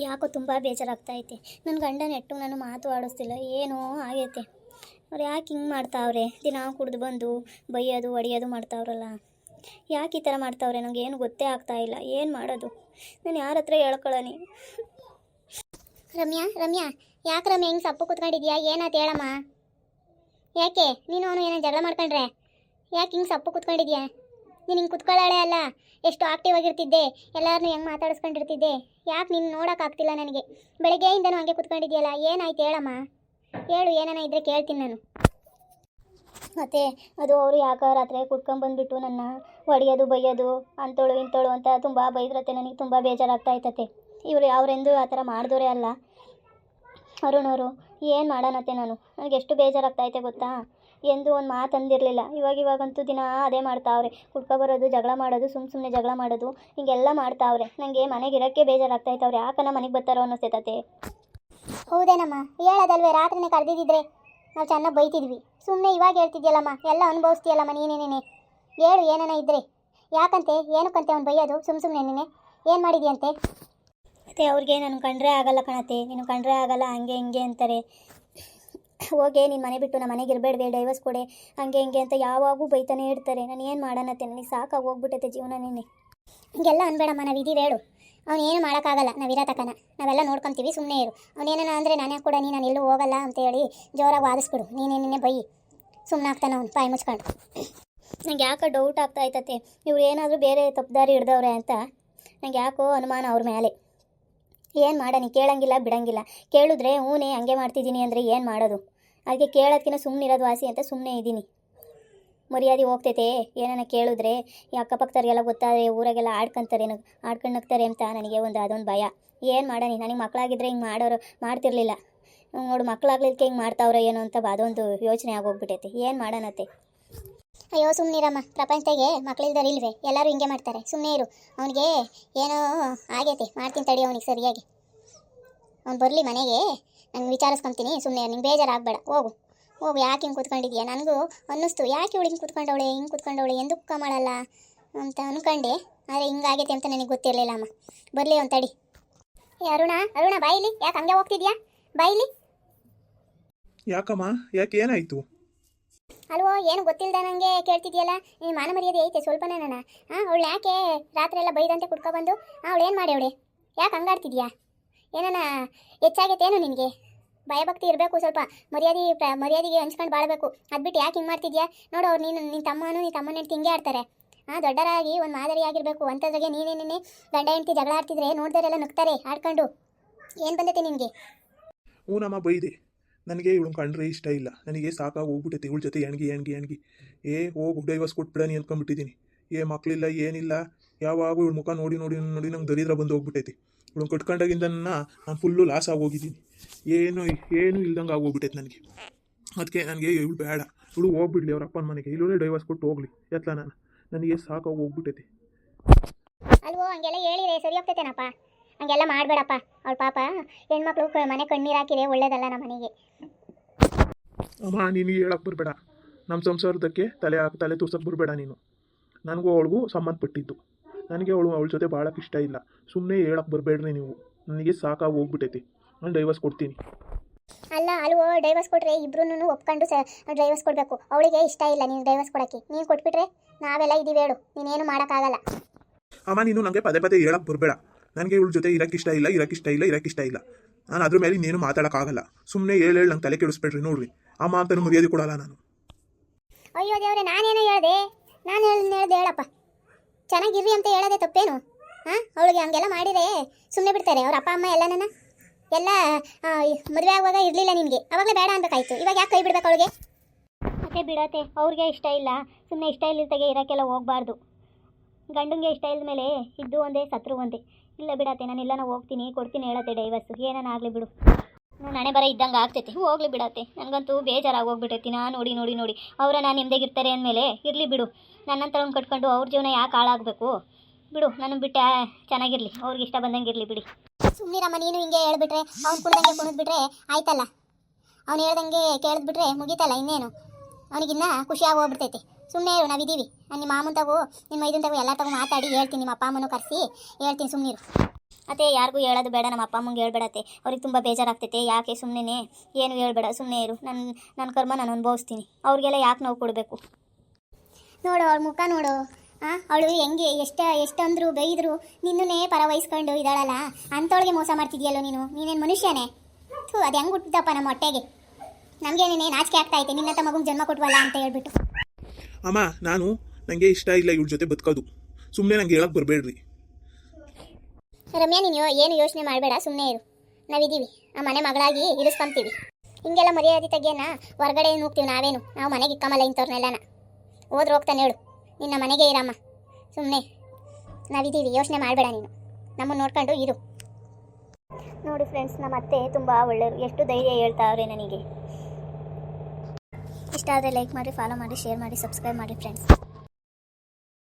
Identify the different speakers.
Speaker 1: ಯಾಕೋ ತುಂಬ ಬೇಜಾರಾಗ್ತೈತೆ. ನನ್ನ ಗಂಡ ನೆಟ್ಟು ನಾನು ಮಾತು ಆಡಿಸ್ತಿಲ್ಲ, ಏನೋ ಆಗೈತೆ. ಅವ್ರು ಯಾಕೆ ಹಿಂಗೆ ಮಾಡ್ತಾವ್ರೆ? ದಿನ ಕುಡಿದು ಬಂದು ಬೈಯೋದು, ಒಡೆಯೋದು ಮಾಡ್ತಾವ್ರಲ್ಲ. ಯಾಕೆ ಈ ಥರ ಮಾಡ್ತಾವ್ರೆ? ನನಗೆ ಗೊತ್ತೇ ಆಗ್ತಾ ಇಲ್ಲ. ಏನು ಮಾಡೋದು? ನಾನು ಯಾರ ಹತ್ರ ಹೇಳ್ಕೊಳ್ಳೋನಿ ರಮ್ಯಾ ರಮ್ಯಾ, ಯಾಕೆ ರಮ್ಯಾ ಹೆಂಗೆ ಸಪ್ಪು ಕುತ್ಕೊಂಡಿದ್ಯಾ? ಏನಾಯ್ತು ಹೇಳಮ್ಮ? ಯಾಕೆ? ನೀನು ಅವನು ಏನೋ ಜಗಳ ಮಾಡ್ಕೊಂಡ್ರೆ? ಯಾಕೆ ಹಿಂಗೆ ಸಪ್ಪು ಕುತ್ಕೊಂಡಿದ್ಯಾ? ನೀನು ಹಿಂಗೆ ಕುತ್ಕೊಳ್ಳಾಳೆ ಅಲ್ಲ? ಎಷ್ಟು ಆಕ್ಟಿವ್ ಆಗಿರ್ತಿದ್ದೆ? ಎಲ್ಲರನ್ನೂ ಹೆಂಗೆ ಮಾತಾಡಿಸ್ಕೊಂಡಿರ್ತಿದ್ದೆ? ಯಾಕೆ ನೀನು ನೋಡೋಕ್ಕಾಗ್ತಿಲ್ಲ ನನಗೆ? ಬೆಳಗ್ಗೆಯಿಂದನೂ ಹಂಗೆ ಕುತ್ಕೊಂಡಿದ್ಯಲ್ಲ, ಏನಾಯ್ತು ಹೇಳಮ್ಮ? ಹೇಳು, ಏನಾನ ಇದ್ರೆ ಕೇಳ್ತೀನಿ ನಾನು. ಮತ್ತೆ ಅದು ಅವರು ಯಾಕೆ ರಾತ್ರಿ ಕುಟ್ಕೊಂಬಂದ್ಬಿಟ್ಟು ನನ್ನ ಹೊಡೆಯೋದು, ಬೈಯೋದು, ಅಂತೋಳು, ಇಂತೋಳು ಅಂತ ತುಂಬ ಬೈದ್ರತ್ತೆ ನನಗೆ, ತುಂಬ ಬೇಜಾರಾಗ್ತಾ ಇತ್ತತೆ ಇವರು ಅವರೆಂದು ಆ ಥರ ಮಾಡಿದವರೇ ಅಲ್ಲ. ಅವರು ಏನು ಮಾಡೋಣತ್ತೆ ನಾನು? ನನಗೆ ಎಷ್ಟು ಬೇಜಾರಾಗ್ತೈತೆ ಗೊತ್ತಾ? ಎಂದು ಒಂದು ಮಾತು ಅಂದಿರಲಿಲ್ಲ. ಇವಾಗ ಇವಾಗಂತೂ ದಿನ ಅದೇ ಮಾಡ್ತಾವ್ರೆ. ಕುಡ್ಕೊ ಬರೋದು ಜಗಳ ಮಾಡೋದು ಸುಮ್ಮ ಸುಮ್ಮನೆ ಜಗಳ ಮಾಡೋದು ಹಿಂಗೆಲ್ಲ ಮಾಡ್ತಾವ್ರೆ. ನನಗೆ ಮನೆಗೆ ಇರೋಕ್ಕೆ ಬೇಜಾರಾಗ್ತೈತೆ ಅವ್ರು ಯಾಕನ ಮನೆಗೆ ಬರ್ತಾರೋ ಅನ್ನಿಸ್ತೈತತೆ ಹೌದೇನಮ್ಮ? ಹೇಳೋದಲ್ವೇ ರಾತ್ರಿನೇ ಕರೆದಿದ್ದಿದ್ರೆ ನಾವು ಚೆನ್ನಾಗಿ ಬೈತಿದ್ವಿ. ಸುಮ್ಮನೆ ಇವಾಗ ಹೇಳ್ತಿದ್ಯಲ್ಲಮ್ಮ? ಎಲ್ಲ ಅನುಭವಿಸ್ತೀಯಲ್ಲಮ್ಮ ನೀನೇನೇನೆ ಹೇಳು ಏನೇನ ಇದ್ರೆ. ಯಾಕಂತೆ? ಏನಕ್ಕಂತೆ ಅವ್ನು ಬೈಯೋದು? ಸುಮ್ಮ ಸುಮ್ಮನೆ ನೀನೆ? ಏನು ಮಾಡಿದ್ಯಂತೆ? ಮತ್ತೆ ಅವ್ರಿಗೆ ನಾನು ಕಂಡ್ರೆ ಆಗಲ್ಲ ಕಣತೆ ನೀನು ಕಂಡ್ರೆ ಆಗಲ್ಲ ಹಂಗೆ ಹಿಂಗೆ ಅಂತಾರೆ. ಹೋಗಿ ನೀನು ಮನೆ ಬಿಟ್ಟು ನಮ್ಮ ಮನೆಗೆ ಇರಬೇಡ್ವೆ ಡೈವರ್ಸ್ ಕೊಡೆ, ಹಂಗೆ ಹಿಂಗೆ ಅಂತ ಯಾವಾಗೂ ಬೈತಾನೆ ಇರ್ತಾರೆ. ನಾನು ಏನು ಮಾಡೋಣತ್ತೆ ನನಗೆ ಸಾಕಾಗಿ ಹೋಗ್ಬಿಟ್ಟೈತೆ ಜೀವನ ನಿನ್ನೆ. ಹಿಂಗೆಲ್ಲ ಅನ್ಬೇಡಮ್ಮ, ನಾವು ಇದೀವಿ ಹೇಳು. ಅವ್ನು ಏನು ಮಾಡೋಕ್ಕಾಗಲ್ಲ, ನಾವು ಇರೋ ತಕನ. ನಾವೆಲ್ಲ ನೋಡ್ಕೊತೀವಿ ಸುಮ್ಮನೆ ಇರು. ಅವನೇನ ಅಂದರೆ ನಾನೇ ಕೂಡ ನೀ ನಾನು ಎಲ್ಲೂ ಹೋಗಲ್ಲ ಅಂತ ಹೇಳಿ ಜೋರಾಗಿ ವಾದಿಸ್ಬಿಡು. ನೀನೇ ನಿನ್ನೆ ಬೈ. ಸುಮ್ಮನೆ ಆಗ್ತಾನೆ ಅವ್ನು ಪಾಯಿ ಮುಚ್ಕೊಂಡು. ನಂಗೆ ಯಾಕೆ ಡೌಟ್ ಆಗ್ತಾ ಐತತೆ ಇವ್ರು ಏನಾದರೂ ಬೇರೆ ತಪ್ಪದಾರಿ ಹಿಡ್ದವ್ರೆ ಅಂತ. ನಂಗೆ ಯಾಕೋ ಅನುಮಾನ ಅವ್ರ ಮೇಲೆ ಏನು ಮಾಡೋಣ ಕೇಳಂಗಿಲ್ಲ, ಬಿಡಂಗಿಲ್ಲ. ಕೇಳಿದ್ರೆ ಹ್ಞೂನೇ ಹಂಗೆ ಮಾಡ್ತಿದ್ದೀನಿ ಅಂದರೆ ಏನು ಮಾಡೋದು? ಅದಕ್ಕೆ ಕೇಳೋದಕ್ಕಿಂತ ಸುಮ್ಮನೆ ಇರೋದು ವಾಸಿ ಅಂತ ಸುಮ್ಮನೆ ಇದ್ದೀನಿ ಮರ್ಯಾದೆ ಹೋಗ್ತೈತೆ. ಏನನ್ನ ಕೇಳಿದ್ರೆ ಈ ಅಕ್ಕಪಕ್ಕದವ್ರಿಗೆಲ್ಲ ಗೊತ್ತಾದ್ರೆ, ಊರಾಗೆಲ್ಲ ಆಡ್ಕೊಂತಾರೆ ಆಡ್ಕೊಂಡು ಹೋಗ್ತಾರೆ ಅಂತ ನನಗೆ ಒಂದು ಅದೊಂದು ಭಯ. ಏನು ಮಾಡೋಣ? ನನಗೆ ಮಕ್ಕಳಾಗಿದ್ರೆ ಹಿಂಗೆ ಮಾಡೋರು ಮಾಡ್ತಿರ್ಲಿಲ್ಲ. ನೋಡು ಮಕ್ಕಳಾಗ್ಲಿಕ್ಕೆ ಹಿಂಗೆ ಮಾಡ್ತಾವ್ರೆ ಏನೋ ಅಂತ ಅದೊಂದು ಯೋಚನೆ ಆಗೋಗ್ಬಿಟ್ಟೈತೆ ಏನು ಮಾಡೋಣತ್ತೆ ಅಯ್ಯೋ ಸುಮ್ಮನಿರಮ್ಮ ಪ್ರಪಂಚದಾಗೆ ಮಕ್ಕಳಿಲ್ದವ್ರು ಇಲ್ವೇ? ಎಲ್ಲರೂ ಹಿಂಗೆ ಮಾಡ್ತಾರೆ. ಸುಮ್ಮನೆ ಇರು. ಅವನಿಗೆ ಏನೋ ಆಗೈತೆ. ಮಾಡ್ತೀನಿ ತಡಿ ಅವನಿಗೆ ಸರಿಯಾಗಿ. ಅವ್ನು ಬರಲಿ ಮನೆಗೆ. ನಾನು ವಿಚಾರಿಸ್ಕೊತೀನಿ. ಸುಮ್ಮನೆ ನಿಂಗೆ ಬೇಜಾರಾಗಬೇಡ. ಹೋಗು. ಹೋಗು ಯಾಕೆ ಹಿಂಗೆ ಕೂತ್ಕೊಂಡಿದ್ಯಾ? ನನಗೂ ಅನ್ನಿಸ್ತು. ಯಾಕೆ ಇವಳು ಹಿಂಗೆ ಕೂತ್ಕೊಂಡವಳೆ ಹಿಂಗೆ ಕೂತ್ಕೊಂಡವಳೆ? ಎಂದಕ್ಕೆ ಮಾಡಲ್ಲ ಅಂತ ಅನ್ಕೊಂಡೆ. ಆದರೆ ಹಿಂಗಾಗೈತೆ ಅಂತ ನನಗೆ ಗೊತ್ತಿರಲಿಲ್ಲ ಅಮ್ಮ. ಬರಲಿ ಒಂದು ತಡಿ ಏ ಅರುಣ ಅರುಣ ಬಾಯಿಲಿ ಯಾಕೆ ಹಂಗೆ ಹೋಗ್ತಿದ್ಯಾ? ಬಾಯಿಲಿ
Speaker 2: ಯಾಕಮ್ಮ? ಯಾಕೆ ಏನಾಯಿತು?
Speaker 1: ಅಲ್ವೋ ಏನು ಗೊತ್ತಿಲ್ಲದ ನನಗೆ ಕೇಳ್ತಿದ್ಯಲ್ಲ? ನೀನು ಮಾನ ಮರ್ಯಾದೆ ಐತೆ ಸ್ವಲ್ಪನೇ ನಾನು ಹಾಂ ಅವಳು ಯಾಕೆ ರಾತ್ರಿ ಎಲ್ಲ ಬೈದಂತೆ ಕುಡ್ಕೊಬಂದು ಅವಳು ಏನು ಮಾಡಿ ಅವಳೆ ಯಾಕೆ ಹಂಗಾಡ್ತಿದ್ಯಾ? ಏನನ ಹೆಚ್ಚಾಗೈತೇನು ನಿನಗೆ? ಭಯಭಕ್ತಿ ಇರಬೇಕು ಸ್ವಲ್ಪ, ಮರ್ಯಾದೆ ಮರ್ಯಾದೆಗೆ ಹಂಚ್ಕೊಂಡು ಬಾಳಬೇಕು. ಅದ್ಬಿಟ್ಟು ಯಾಕೆ ಹಿಂಗೆ ಮಾಡ್ತಿದ್ಯಾ? ನೋಡು ಅವ್ರು ನೀನು ನಿನ್ನ ತಮ್ಮನು ನಿನ್ನ ತಮ್ಮನ ಹೆಂಡ್ತಿ ಹಿಂಗೆ ಆಡ್ತಾರೆ. ಹಾಂ ದೊಡ್ಡರಾಗಿ ಒಂದು ಮಾದರಿಯಾಗಿರಬೇಕು ಅಂಥದ್ರಾಗೆ ನೀನೇನೇ ಗಂಡ ಹೆಂಡ್ತಿ ಜಗಳ ಆಡ್ತಿದ್ರೆ ನೋಡ್ದಾರೆಲ್ಲ ನುಗ್ತಾರೆ. ಆಡ್ಕೊಂಡು. ಏನು ಬಂದೈತೆ ನಿನಗೆ?
Speaker 2: ಹ್ಞೂನಮ್ಮ ಬೈದೆ ನನಗೆ ಇವಳು ಕಂಡ್ರೆ ಇಷ್ಟ ಇಲ್ಲ. ನನಗೆ ಸಾಕಾಗಿ ಹೋಗ್ಬಿಟ್ಟೈತೆ ಇವಳ ಜೊತೆ ಎಣ್ಗಿ ಎಣ್ಗಿ ಎಣ್ಗಿ ಏ, ಹೋಗಿ ಡೈವರ್ಸ್ ಕೊಟ್ಬಿಡನಿ ಅನ್ಕೊಂಡ್ಬಿಟ್ಟಿದ್ದೀನಿ ಏ ಮಕ್ಕಳಿಲ್ಲ ಏನಿಲ್ಲ. ಯಾವಾಗೂ ಇವಳು ಮುಖ ನೋಡಿ ನೋಡಿ ನೋಡಿ ನಂಗೆ ದರಿದ್ರ ಬಂದು ಹೋಗ್ಬಿಟ್ಟೈತಿ ಇವಳು ಕಟ್ಕೊಂಡಾಗಿಂದ ನಾನು ಫುಲ್ಲು ಲಾಸ್ ಆಗೋಗಿದ್ದೀನಿ. ಏನು ಏನು ಇಲ್ದಂಗೆ ಆಗೋಗ್ಬಿಟ್ಟೈತೆ ನನಗೆ. ಅದಕ್ಕೆ ನನಗೆ ಇವಳು ಬೇಡ. ಇವಳು ಹೋಗ್ಬಿಡ್ಲಿ ಅವ್ರ ಅಪ್ಪನ ಮನೆಗೆ. ಇಲ್ಲೂ ಡೈವರ್ಸ್ ಕೊಟ್ಟು ಹೋಗ್ಲಿ. ಎತ್ಲ ನಾನು. ನನಗೆ ಸಾಕಾಗಿ ಹೋಗ್ಬಿಟ್ಟೈತಿ.
Speaker 1: ಅಲ್ವೋ ಹಂಗೆಲ್ಲ ಹೇಳಿದ್ರೆ ಸರಿ ಹೋಗ್ತೈತೇನಪ್ಪ. ಹಂಗೆಲ್ಲ ಮಾಡಬೇಡಪ್ಪ. ಅವಳ ಪಾಪ ಹೆಣ್ಮಕ್ಳು ಮನೆ ಕಣ್ಣೀರು ಹಾಕಿದೆ ಒಳ್ಳೇದಲ್ಲ ನಮ್ಮ ಮನೆಗೆ.
Speaker 2: ಅಮ್ಮ ನೀನು ಹೇಳಕ್ಕೆ ಬರಬೇಡ. ನಮ್ಮ ಸಂಸಾರದಕ್ಕೆ ತಲೆ ತಲೆ ತೂರ್ಸಕ್ಕೆ ಬರಬೇಡ ನೀನು. ನನಗೂ ಅವಳಿಗೂ ಸಂಬಂಧಪಟ್ಟಿದ್ದು. ನನಗೆ ಅವಳು ಅವಳ ಜೊತೆ ಭಾಳಕ್ಕೆ ಇಷ್ಟ ಇಲ್ಲ. ಸುಮ್ಮನೆ ಹೇಳಕ್ಕೆ ಬರಬೇಡ್ರಿ ನೀವು. ನನಗೆ ಸಾಕಾಗಿ ಹೋಗ್ಬಿಟ್ಟೈತಿ ನಾನು ಡೈವರ್ಸ್ ಕೊಡ್ತೀನಿ.
Speaker 1: ಅಲ್ಲ ಅಲ್ವೋ ಡೈವರ್ಸ್ ಕೊಟ್ರೆ ಇಬ್ರು ಒಪ್ಕೊಂಡು ಸ ಡೈವರ್ಸ್ ಕೊಡಬೇಕು. ಅವಳಿಗೆ ಇಷ್ಟ ಇಲ್ಲ ನೀನು ಡೈವರ್ಸ್ ಕೊಡೋಕ್ಕೆ. ನೀನು ಕೊಟ್ಬಿಟ್ರೆ ನಾವೆಲ್ಲ ಇದೀವಿ ಹೇಳು ನೀನೇನು ಮಾಡೋಕ್ಕಾಗಲ್ಲ.
Speaker 2: ಅಮ್ಮ ನೀನು ನನಗೆ ಪದೇ ಪದೇ ಹೇಳಕ್ಕೆ ಬರಬೇಡ. ನನಗೆ ಇವಳ ಜೊತೆ ಇರಕ್ಕೆ ಇಷ್ಟ ಇಲ್ಲ ಇರಕ್ಕೆ ಇಷ್ಟ ಇಲ್ಲ ಇರಕ್ಕೆ ಇಷ್ಟ ಇಲ್ಲ. ನಾನು ಅದ್ರ ಮೇಲೆ ಇನ್ನೇನು ಮಾತಾಡೋಕ್ಕಾಗಲ್ಲ. ಸುಮ್ಮನೆ ಹೇಳಿ ಹೇಳಿ ನಂಗೆ ತಲೆ ಕೆಡಿಸ್ಬೇಡ್ರಿ ನೋಡ್ರಿ. ಅಮ್ಮ ಅಂತ ಮರ್ಯಾದೆ ಕೊಡಲ್ಲ ನಾನು.
Speaker 1: ಅಯ್ಯೋ ದೇವ್ರೆ ನಾನೇನೋ ಹೇಳಿದೆ? ನಾನು ಹೇಳಿ ಹೇಳ್ದೆ ಹೇಳಪ್ಪ. ಚೆನ್ನಾಗಿರ್ರಿ ಅಂತ ಹೇಳೋದೇ ತಪ್ಪೇನು? ಹಾಂ, ಅವಳಿಗೆ ಹಂಗೆಲ್ಲ ಮಾಡಿದರೆ ಸುಮ್ಮನೆ ಬಿಡ್ತಾರೆ ಅವ್ರ ಅಪ್ಪ, ಅಮ್ಮ ಎಲ್ಲನನ್ನ? ಎಲ್ಲ ಮದುವೆ ಆಗುವಾಗ ಇರಲಿಲ್ಲ ನಿನಗೆ ಅವಾಗಲೇ ಬೇಡ ಅನ್ಬೇಕಾಯ್ತು. ಇವಾಗ ಯಾಕೆ ಕೈ ಬಿಡ್ಬೇಕು ಅವಳಿಗೆ? ಮತ್ತೆ ಬಿಡತ್ತೆ, ಅವ್ರಿಗೆ ಇಷ್ಟ ಇಲ್ಲ. ಸುಮ್ಮನೆ ಇಷ್ಟ ಇಲ್ಲದಾಗೆ ಇರೋಕ್ಕೆಲ್ಲ ಹೋಗಬಾರ್ದು. ಗಂಡಂಗೆ ಇಷ್ಟ ಇಲ್ಲದ ಮೇಲೆ ಇದ್ದು ಒಂದೇ, ಸತ್ರು ಒಂದೇ. ಇಲ್ಲ ಬಿಡತ್ತೆ ನಾನು ಎಲ್ಲನ ಹೋಗ್ತೀನಿ, ಕೊಡ್ತೀನಿ ಹೇಳತ್ತೆ ಡೈವರ್ಸು ಏನಾನ ಆಗಲಿ ಬಿಡು. ನಾನು ಹಣೆ ಬರ ಇದ್ದಂಗೆ ಆಗ್ತೈತೆ. ಹೋಗ್ಲಿ ಬಿಡತ್ತೆ. ನನಗಂತೂ ಬೇಜಾರಾಗಿ ಹೋಗ್ಬಿಟ್ಟೈತಿ ನಾ ನೋಡಿ ನೋಡಿ ನೋಡಿ. ಅವರ ನಾನು ನಿಮ್ದಾಗಿರ್ತಾರೆ ಅಂದಮೇಲೆ ಇರಲಿ ಬಿಡು. ನನ್ನಂತರ ಒಂದು ಕಟ್ಕೊಂಡು ಅವ್ರ ಜೀವನ ಯಾಕೆ ಹಾಳಾಗಬೇಕು? ಬಿಡು ನನ್ನ ಬಿಟ್ಟೆ ಚೆನ್ನಾಗಿರಲಿ. ಅವ್ರಿಗೆ ಇಷ್ಟ ಬಂದಂಗೆ ಇರಲಿ ಬಿಡಿ. ಸುಮ್ಮನಿರಮ್ಮ ನೀನು ಹಿಂಗೆ ಹೇಳ್ಬಿಟ್ರೆ, ಅವ್ನು ಕುಡ್ದಂಗೆ ಕುಣಿದ್ಬಿಟ್ರೆ ಆಯ್ತಲ್ಲ? ಅವ್ನು ಹೇಳ್ದಂಗೆ ಕೇಳಿದ್ಬಿಟ್ರೆ ಮುಗೀತಲ್ಲ ಇನ್ನೇನು? ಅವನಿಗಿನ್ನ ಖುಷಿಯಾಗಿ ಹೋಗ್ಬಿಡ್ತೈತಿ. ಸುಮ್ಮನೆ ಇರು, ನಾವಿದ್ದೀವಿ. ನಾನು ನಿಮ್ಮ ಮಾಮನ ತಗೋ, ನಿಮ್ಮ ಮೈದನ್ ತಗೋ ಎಲ್ಲ ತಗೋ ಮಾತಾಡಿ ಹೇಳ್ತೀನಿ, ನಿಮ್ಮ ಅಪ್ಪ ಅಮ್ಮನೂ ಕರೆಸಿ ಹೇಳ್ತೀನಿ ಸುಮ್ಮನಿರು ಅತ್ತೆ ಯಾರಿಗೂ ಹೇಳೋದು ಬೇಡ ನಮ್ಮ ಅಪ್ಪ ಅಮ್ಮಂಗೆ ಹೇಳ್ಬೇಡತ್ತೆ ಅವ್ರಿಗೆ ತುಂಬ ಬೇಜಾರಾಗ್ತೈತೆ. ಯಾಕೆ ಸುಮ್ಮನೆ ಏನು ಹೇಳ್ಬೇಡ ಸುಮ್ಮನೆ ಇರು. ನನ್ನ ನನ್ನ ಕರ್ಮ ನಾನು ಅನುಭವಿಸ್ತೀನಿ. ಅವ್ರಿಗೆಲ್ಲ ಯಾಕೆ ನೋವು ಕೊಡಬೇಕು? ನೋಡು ಅವ್ರ ಮುಖ ನೋಡು. ಹಾಂ ಅವಳು ಹೆಂಗೆ ಎಷ್ಟ ಎಷ್ಟಂದ್ರು ಬೈದ್ರು ನಿನ್ನೇ ಪರ ವಹಿಸ್ಕೊಂಡು ಇದ್ದಾಳಲ್ಲ. ಅಂಥವಳಿಗೆ ಮೋಸ ಮಾಡ್ತಿದ್ಯಲ್ಲೋ ನೀನು? ನೀನೇನು ಮನುಷ್ಯನೇ? ಥೂ ಅದು ಹೆಂಗೆ ಹುಟ್ಟಿದಪ್ಪ ನಮ್ಮ ಹೊಟ್ಟೆಗೆ? ನಮಗೇನೇ ನಾಚಿಕೆ ಆಗ್ತಾ ಐತೆ ನಿನ್ನಂತ ಮಗುಗೆ ಜನ್ಮ ಕೊಟ್ವಲ್ಲ ಅಂತ ಹೇಳ್ಬಿಟ್ಟು.
Speaker 2: ಅಮ್ಮ ನಾನು ನನಗೆ ಇಷ್ಟ ಇಲ್ಲ ಇವ್ಳ ಜೊತೆ ಬದುಕೋದು. ಸುಮ್ಮನೆ ನಂಗೆ ಹೇಳಕ್ಕೆ ಬರಬೇಡ್ರಿ.
Speaker 1: ರಮ್ಯಾ ನೀನು ಏನು ಯೋಚನೆ ಮಾಡಬೇಡ ಸುಮ್ಮನೆ ಇರು. ನಾವಿದ್ದೀವಿ. ಆ ಮನೆ ಮಗಳಾಗಿ ಇರಿಸ್ಕೊಂತೀವಿ. ಹಿಂಗೆಲ್ಲ ಮರ್ಯಾದೆ ತೆಗೆಯನ್ನ ಹೊರಗಡೆ ಹೋಗ್ತೀವಿ ನಾವೇನು? ನಾವು ಮನೆಗೆ ಇಕ್ಕಮಲ್ಲ ಇಂಥವ್ರನ್ನೆಲ್ಲನ. ಹೋದ್ರೆ ಹೋಗ್ತಾನೆ ಹೇಳು. ನಿನ್ನ ಮನೆಗೆ ಇರಮ್ಮ. ಸುಮ್ಮನೆ ನಾವಿದ್ದೀವಿ. ಯೋಚನೆ ಮಾಡಬೇಡ ನೀನು. ನಮ್ಮನ್ನು ನೋಡ್ಕೊಂಡು ಇರು. ನೋಡಿ ಫ್ರೆಂಡ್ಸ್ ನಮ್ಮ ಅತ್ತೆ ತುಂಬ ಒಳ್ಳೆಯರು ಎಷ್ಟು ಧೈರ್ಯ ಹೇಳ್ತಾವ್ರೆ ನನಗೆ. ಇಷ್ಟ ಆದರೆ ಲೈಕ್ ಮಾಡಿ ಫಾಲೋ ಮಾಡಿ ಶೇರ್ ಮಾಡಿ ಸಬ್ಸ್ಕ್ರೈಬ್ ಮಾಡಿ ಫ್ರೆಂಡ್ಸ್